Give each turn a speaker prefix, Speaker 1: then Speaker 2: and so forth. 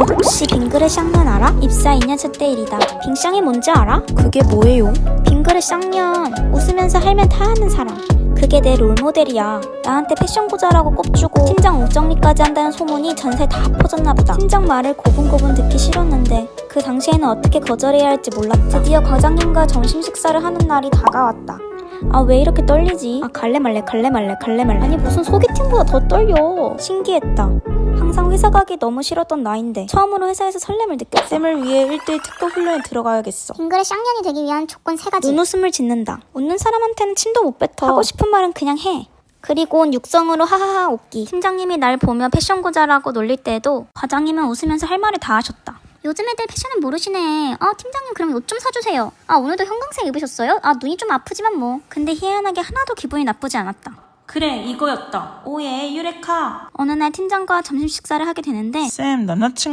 Speaker 1: 너 혹시 빙그레 쌍년 알아? 입사 2년차 때 일이다. 빙쌍이 뭔지 알아?
Speaker 2: 그게 뭐예요?
Speaker 1: 빙그레 쌍년. 웃으면서 할면 다 하는 사람. 그게 내 롤모델이야. 나한테 패션 고자라고 꼽주고 팀장 옷정리까지 한다는 소문이 전세 다 퍼졌나 보다. 팀장 말을 고분고분 듣기 싫었는데 그 당시에는 어떻게 거절해야 할지 몰랐다. 드디어 과장님과 점심 식사를 하는 날이 다가왔다. 아 왜 이렇게 떨리지? 아 갈래 말래 갈래 말래 갈래 말래 아니 무슨 소개팅보다 더 떨려 신기했다 항상 회사 가기 너무 싫었던 나인데 처음으로 회사에서 설렘을 느꼈다
Speaker 2: 쌤을 위해 1대1 특급 훈련에 들어가야겠어.
Speaker 3: 빙그레 쌍년이 되기 위한 조건 세 가지.
Speaker 1: 눈웃음을 짓는다 웃는 사람한테는 침도 못 뱉어 하고 싶은 말은 그냥 해 그리고는 육성으로 하하하 웃기 팀장님이 날 보며 패션 고자라고 놀릴 때에도 과장님은 웃으면서 할 말을 다 하셨다 요즘 애들 패션은 모르시네. 아, 팀장님 그럼 옷 좀 사주세요. 아, 오늘도 형광색 입으셨어요? 아, 눈이 좀 아프지만 뭐. 근데 희한하게 하나도 기분이 나쁘지 않았다.
Speaker 2: 그래, 이거였다. 오예, 유레카.
Speaker 1: 어느 날 팀장과 점심 식사를 하게 되는데
Speaker 2: 쌤, 남자친구